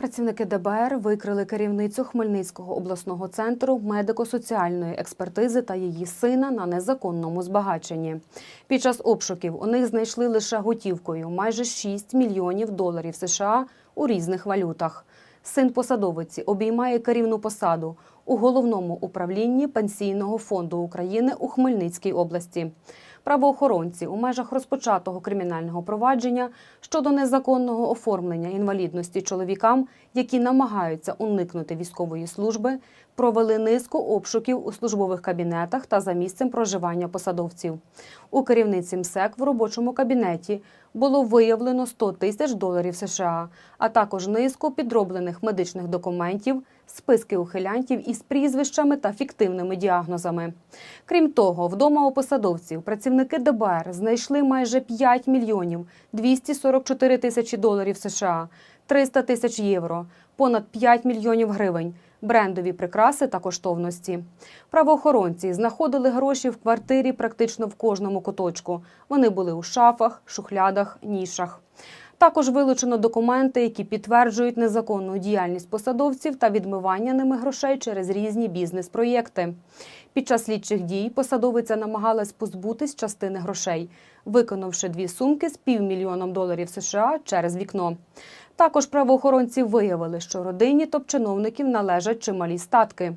Працівники ДБР викрили керівницю Хмельницького обласного центру медико-соціальної експертизи та її сина на незаконному збагаченні. Під час обшуків у них знайшли лише готівкою майже 6 мільйонів доларів США у різних валютах. Син посадовиці обіймає керівну посаду у головному управлінні Пенсійного фонду України у Хмельницькій області. Правоохоронці у межах розпочатого кримінального провадження щодо незаконного оформлення інвалідності чоловікам, які намагаються уникнути військової служби, провели низку обшуків у службових кабінетах та за місцем проживання посадовців. У керівниці МСЕК в робочому кабінеті було виявлено 100 тисяч доларів США, а також низку підроблених медичних документів, списки ухилянтів із прізвищами та фіктивними діагнозами. Крім того, вдома у посадовців працівники ДБР знайшли майже 5 мільйонів 244 тисячі доларів США, 300 тисяч євро, понад 5 мільйонів гривень, брендові прикраси та коштовності. Правоохоронці знаходили гроші в квартирі практично в кожному куточку. Вони були у шафах, шухлядах, нішах. Також вилучено документи, які підтверджують незаконну діяльність посадовців та відмивання ними грошей через різні бізнес-проєкти. Під час слідчих дій посадовиця намагалась позбутись частини грошей, виконавши дві сумки з півмільйоном доларів США через вікно. Також правоохоронці виявили, що родині топ-чиновників належать чималі статки.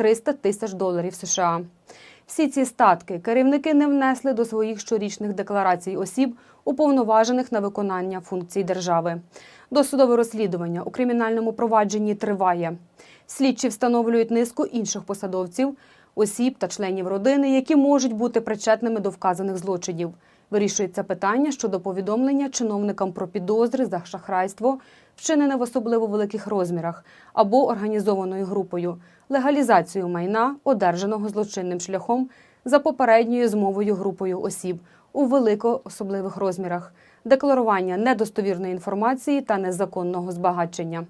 300 тисяч доларів США. Всі ці статки керівники не внесли до своїх щорічних декларацій осіб, уповноважених на виконання функцій держави. Досудове розслідування у кримінальному провадженні триває. Слідчі встановлюють низку інших посадовців, осіб та членів родини, які можуть бути причетними до вказаних злочинів. Вирішується питання щодо повідомлення чиновникам про підозри за шахрайство, вчинене в особливо великих розмірах, або організованою групою, легалізацію майна, одержаного злочинним шляхом за попередньою змовою групою осіб у велико особливих розмірах, декларування недостовірної інформації та незаконного збагачення.